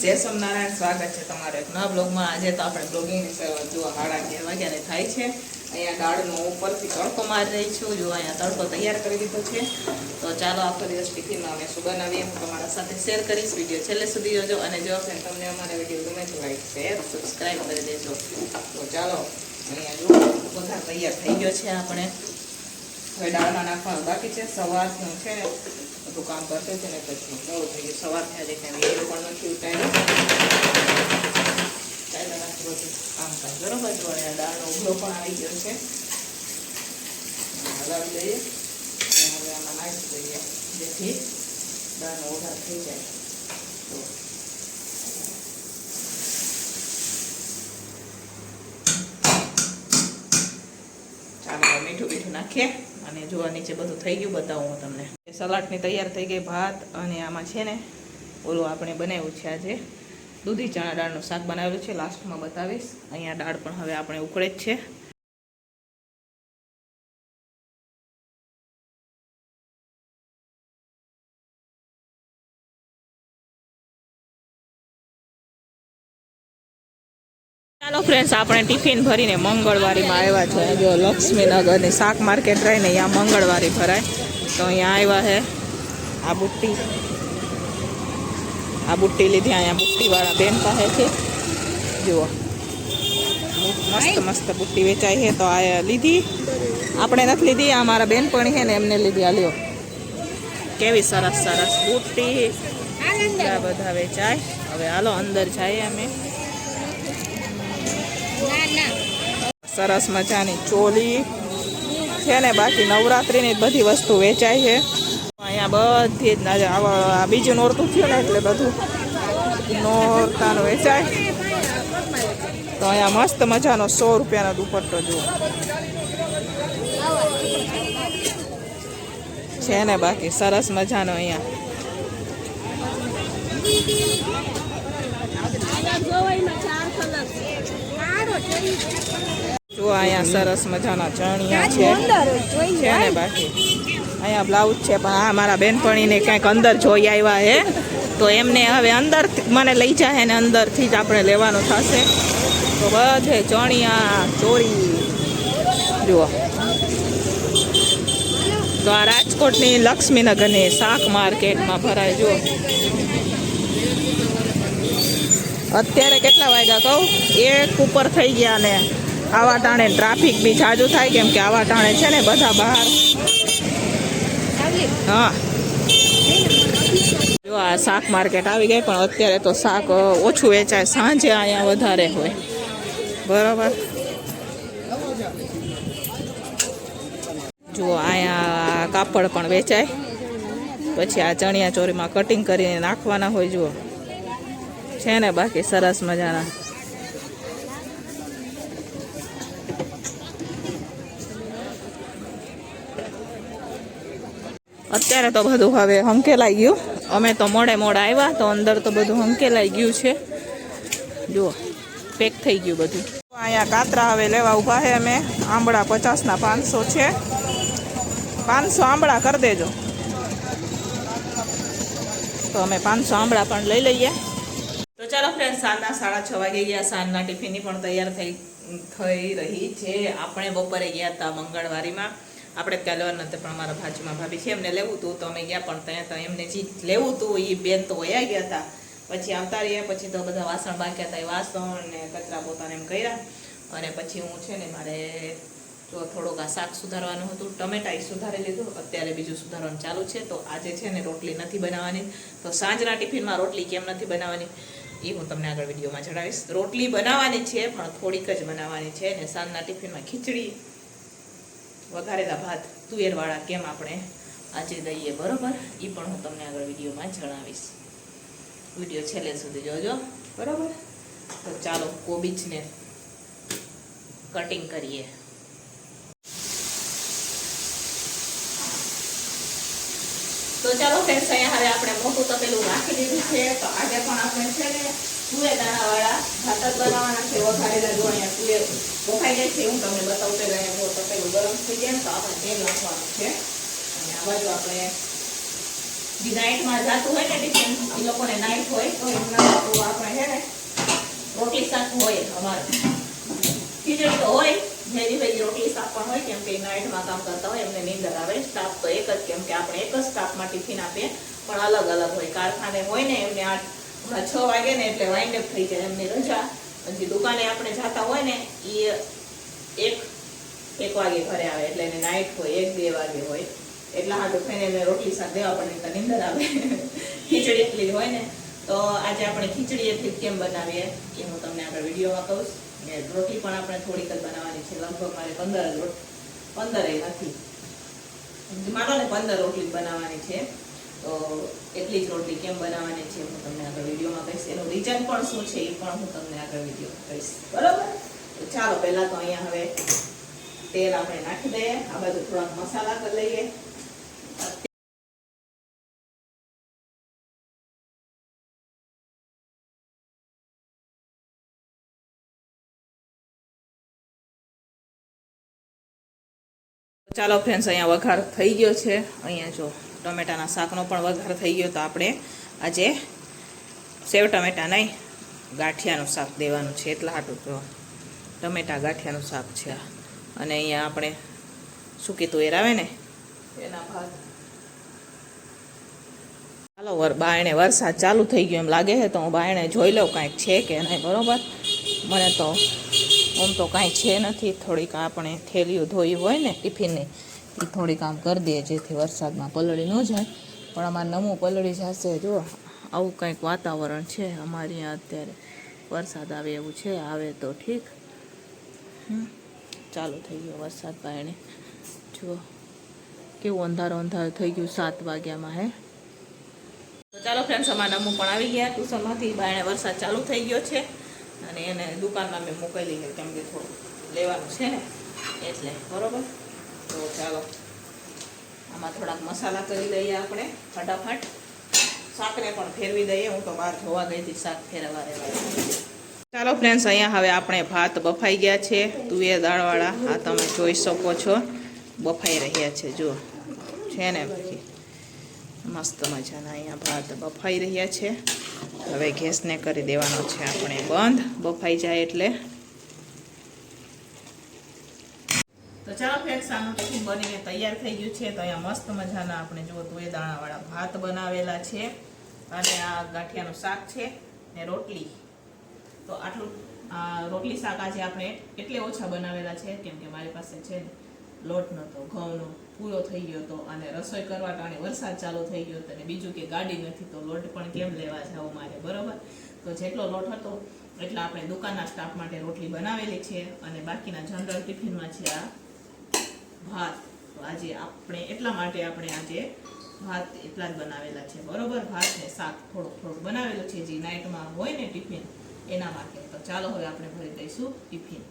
જય સ્વામિનારાયણ સ્વાગત છે તમારે નવા બ્લોગમાં. આજે તો આપણે બ્લોગિંગ વિશે જો સાડા અગિયાર વાગ્યાને થાય છે. અહીંયા દાળનો ઉપરથી તડકો મારી રહી છું. જો અહીંયા તડકો તૈયાર કરી દીધો છે. તો ચાલો આખો દિવસ ટિફિનમાં અમે શું બનાવીએ હું તમારા સાથે શેર કરીશ. વીડિયો છેલ્લે સુધી જોજો અને જો તમને અમારા વીડિયો ગમે તો લાઈક શેર સબસ્ક્રાઈબ કરી દેજો. તો ચાલો, અહીંયા જો બધા તૈયાર થઈ ગયો છે આપણે. હવે દાળમાં નાખવાનું બાકી છે. સવારનું છે. બધું કામ કરશે છે ને પછી બહુ થઈ ગયું. સવાર થયા છે એટલે વીડિયો પણ નથી ઉતાર્યો. ચાલો નાખી બધું કામ કાજ બરોબર? જો અને દાળનો ઉભરો પણ આવી ગયો છે. હલાવી દઈએ હવે આમાં નાખી દઈએ જેથી દાળનો ઓઢા થઈ જાય. તો. હવે મીઠું નાખીએ. અને જોવા નીચે બધું થઈ ગયું, બતાવું હું તમને. સલાડની તૈયાર થઈ ગઈ ભાત અને આમાં છે ને ઓલું આપણે બનાવ્યું છે આજે. દૂધી ચણા દાળનું શાક બનાવેલું છે લાસ્ટમાં બતાવીશ. અહીંયા દાળ પણ હવે આપણે ઉકળે જ છે. ચાલો ફ્રેન્ડ્સ આપણે ટિફિન ભરીને મંગળવારીમાં આવ્યા છે. જો લક્ષ્મીનગરની શાક માર્કેટ રહીને અહીંયા મંગળવારી ભરાય. તો અહીંયા આવ્યા છે. આ બુટ્ટી. આ બુટ્ટી લીધી અહીંયા બુટ્ટીવાળા બેન પાસેથી જુઓ. મસ્ત મસ્ત બુટ્ટી વેચાય છે. તો આ લીધી. આપણે નથી લીધી, આ મારા બેનપણી છે ને એમને લીધી. આ લ્યો. કેવી સરસ સરસ બુટ્ટી. બધા વેચાય. હવે હાલો, અંદર જાય અમે. સરસ મજાની ચોલી છે ને બાકી નવરાત્રિની જ બધી વસ્તુ વેચાય છે. અહીંયા બધી જ ના- આવા આ બીજું નોરતું થયું ને એટલે બધું નોરતાનું વેચાય. તો અહીંયા મસ્ત મજાનો સો રૂપિયાનો દુપટ્ટો જુઓ. છે ને બાકી સરસ મજાનો અહીંયા. જો અહીંયા સરસ મજાના ચણિયા છે. છે ને બાકી? અહીંયા બ્લાઉઝ છે પણ આ મારા બેનપણીને કંઈક અંદર જોઈ આવ્યા હે. તો એમને હવે અંદર મને લઈ જાય ને અંદરથી જ આપણે લેવાનું થશે. તો બધે ચણિયા ચોરી જુઓ. તો આ રાજકોટની લક્ષ્મીનગરની શાક માર્કેટમાં ભરાય જુઓ. અત્યારે કેટલા વાગ્યા કહું? એક ઉપર થઈ ગયા ને. આવા ટાણે ટ્રાફિક બી જાજુ થાય કેમ કે આવા ટાણે છે ને બધા બહાર. હા. જો આ શાક માર્કેટ આવી ગઈ, પણ અત્યારે તો શાક ઓછું વેચાય. સાંજે અહીંયા વધારે હોય. બરાબર? જુઓ અહીંયા કાપડ પણ વેચાય. પછી આ ચણિયા ચોરીમાં કટિંગ કરીને નાખવાના હોય, જુઓ. છે ને બાકી સરસ મજાના. અત્યારે તો બધું હવે હંકેલાઈ ગયું. અમે તો મોડે મોડા આવ્યા, તો અંદર તો બધું હંકેલાઈ ગયું છે. જુઓ પેક થઈ ગયું બધું. અહીંયા કાતરા હવે લેવા ઊભા છે અમે. આંબળા પચાસના પાંચસો છે. પાંચસો આંબળા કરી દેજો. તો અમે પાંચસો આંબળા પણ લઈ લઈએ. તો ચાલો ફ્રેન્ડ સાંજના સાડા છ વાગે ગયા. સાંજના ટિફિનની પણ તૈયાર થઈ થઈ રહી છે. આપણે બપોરે ગયા હતા મંગળવારીમાં. આપણે ત્યાં નથી પણ અમારા બાજુમાં ભાભી છે, એમને લેવું હતું તો અમે ગયા પણ ત્યાં તો એમને જે લેવું હતું એ બેન તો વયા ગયા હતા પછી આવતા રહ્યા પછી તો બધા વાસણ બાકી હતા એ વાસણ ને કચરા પોતાને એમ કર્યા. અને પછી હું છે ને મારે જો થોડુંક આ શાક સુધારવાનું હતું, ટમેટા એ સુધારી લીધું, અત્યારે બીજું સુધારવાનું ચાલુ છે, તો આજે છે ને રોટલી નથી બનાવવાની. તો સાંજના ટિફિનમાં રોટલી કેમ નથી બનાવવાની એ હું તમને આગળ વિડીયોમાં જણાવીશ. રોટલી બનાવવાની છે, પણ થોડીક જ બનાવવાની છે, ને સાંજના ટિફિનમાં ખીચડી વઘારેલા ભાત, તુવેરવાળા કેમ આપણે આજે દઈએ, બરોબર? એ પણ હું તમને આગળ વિડીયોમાં જણાવીશ. વીડિયો છેલ્લે સુધી જોજો, બરોબર? તો ચાલો કોબીજને કટિંગ કરીએ. તો ચાલો ફ્રેન્ડ્સ અહીંયા હવે આપણે મોટું તપેલું રાખી દીધું છે. તો આજે પણ આપણે છે ને તુવે દાણાવાળા ભાત જ બનાવવાના છે. વઘારેલા જો અહીંયા તુવે વખાઈ જાય છે, હું તમને બતાવું તો અહીંયા બહુ તપેલું ગરમ થઈ ને તો આપણે તેલ નાખવાનું છે. અને આ બાજુ આપણે જે નાઇટમાં જાતું હોય ને ટિફિન, એ લોકોને નાઇટ હોય, તો એમના તો સાથે હોય અમારે. ખીચડી તો હોય જેની ભાઈ રોટલી શાક હોય કેમ કે નાઇટમાં કામ કરતા હોય, એમને નીંદર આવે સ્ટાફ તો એક જ કેમ કે આપણે એક જ સ્ટાફમાં ટિફિન આપીએ, પણ અલગ અલગ હોય. કારખાને હોય ને એમને આઠ છ વાગે ને એટલે વાઇન્ડ અપ થઈ જાય એમની રજા. પછી દુકાને આપણે જતા હોય ને એ એક એક વાગે ઘરે આવે એટલે એને નાઇટ હોય, એક બે વાગે હોય. એટલા હાટું થઈને એને રોટલી શાક દેવા પડે તો નીંદર આવે. ખીચડી એટલી જ હોય ને. તો આજે આપણે ખીચડી એટલી કેમ બનાવીએ, એ હું તમને આપણે વિડીયોમાં કહું ને રોટલી પણ આપણે થોડીક જ બનાવવાની છે. લગભગ મારે પંદર જ રોટ પંદરે નથી. માનો ને પંદર રોટલી બનાવવાની છે. તો એટલી જ રોટલી કેમ બનાવવાની છે હું તમને આગળ વિડીયોમાં કહીશ. એનું રીઝન પણ શું છે એ પણ હું તમને આગળ વીડિયો કહીશ. બરાબર? તો ચાલો, પહેલા તો અહીંયા હવે તેલ આપણે નાખી દઈએ. આ બાજુ થોડાક મસાલા કરી લઈએ. ચાલો ફ્રેન્ડ્સ અહીંયા વઘાર થઈ ગયો છે. અહીંયા જો ટમેટાના શાકનો પણ વઘાર થઈ ગયો તો આપણે આજે સેવ ટમેટા નહીં ગાંઠિયાનું શાક દેવાનું છે. એટલા હાટું જો ટમેટા ગાંઠિયાનું શાક છે અને અહીંયા આપણે સૂકી તુવેર આવે ને? એના ભાત. ચાલો વર બાયણે વરસાદ ચાલુ થઈ ગયો એમ લાગે છે તો હું બાયણે જોઈ લઉં કાંઈક છે કે નહીં બરોબર? મને તો આમ તો કાંઈ છે નથી, થોડીક આપણે થેલીઓ ધોઈ હોય ને ટિફિનની એ થોડીક આમ કરી દઈએ જેથી વરસાદમાં પલળી ન જાય. પણ અમારે નમું પલળી જશે, જો આવું કંઈક વાતાવરણ છે અમારે અહીંયા અત્યારે. વરસાદ આવે એવું છે, આવે તો ઠીક. ચાલુ થઈ ગયો વરસાદ પાણી. જુઓ, કેવું અંધારો અંધારો થઈ ગયું સાત વાગ્યામાં, હે. તો ચાલો ફ્રેન્ડ્સ, અમારા નમું પણ આવી ગયા. ટ્યુશનમાંથી બાયણે વરસાદ ચાલુ થઈ ગયો છે. અને એને દુકાનમાં મેં મોકલી છે, કેમ કે થોડું લેવાનું છે ને, એટલે, બરોબર? તો ચાલો, આમાં થોડાક મસાલા કરી લઈએ આપણે, ફટાફટ. શાકને પણ ફેરવી દઈએ, હું તો બહાર જોવા ગઈ હતી, શાક ફેરવા રહેવા ચાલો ફ્રેન્ડ્સ અહીંયા હવે આપણે ભાત બફાઈ ગયા છે, તુવેર દાળવાળા. આ તમે જોઈ શકો છો, બફાઈ રહ્યા છે, જુઓ. છે ને બાકી મસ્ત મજાના અહીંયા ભાત બફાઈ રહ્યા છે. હવે ગેસને કરી દેવાનો છે આપણે બંધ. બફાઈ જાય એટલે. તો ચાલો ફ્રેન્ડ્સ ટિફિન બનીને તૈયાર થઈ ગયું છે. તો અહીંયા મસ્ત મજાના આપણે જુઓ એ દાણાવાળા ભાત બનાવેલા છે. અને આ ગાંઠિયાનું શાક છે ને રોટલી. તો આટલું રોટલી શાક આજે આપણે એટલે ઓછા બનાવેલા છે, કેમ કે મારી પાસે છે ને લોટ નહોતો ઘઉંનો પૂરો થઈ ગયો હતો અને રસોઈ કરવા ટાણે વરસાદ ચાલુ થઈ ગયો હતો અને બીજું કે ગાડી નથી તો લોટ પણ કેમ લેવા જાવ મારે, બરોબર? તો જેટલો લોટ હતો એટલા આપણે દુકાનના સ્ટાફ માટે રોટલી બનાવેલી છે અને બાકીના જનરલ ટિફિનમાં છે આ ભાત. તો આજે આપણે એટલા માટે આપણે આજે ભાત એટલા જ બનાવેલા છે, બરોબર? ભાત ને શાક થોડુંક થોડુંક બનાવેલું છે, જે નાઇટમાં હોય ને ટિફિન, એના માટે. તો ચાલો હવે આપણે ભરી દઈશું ટિફિન.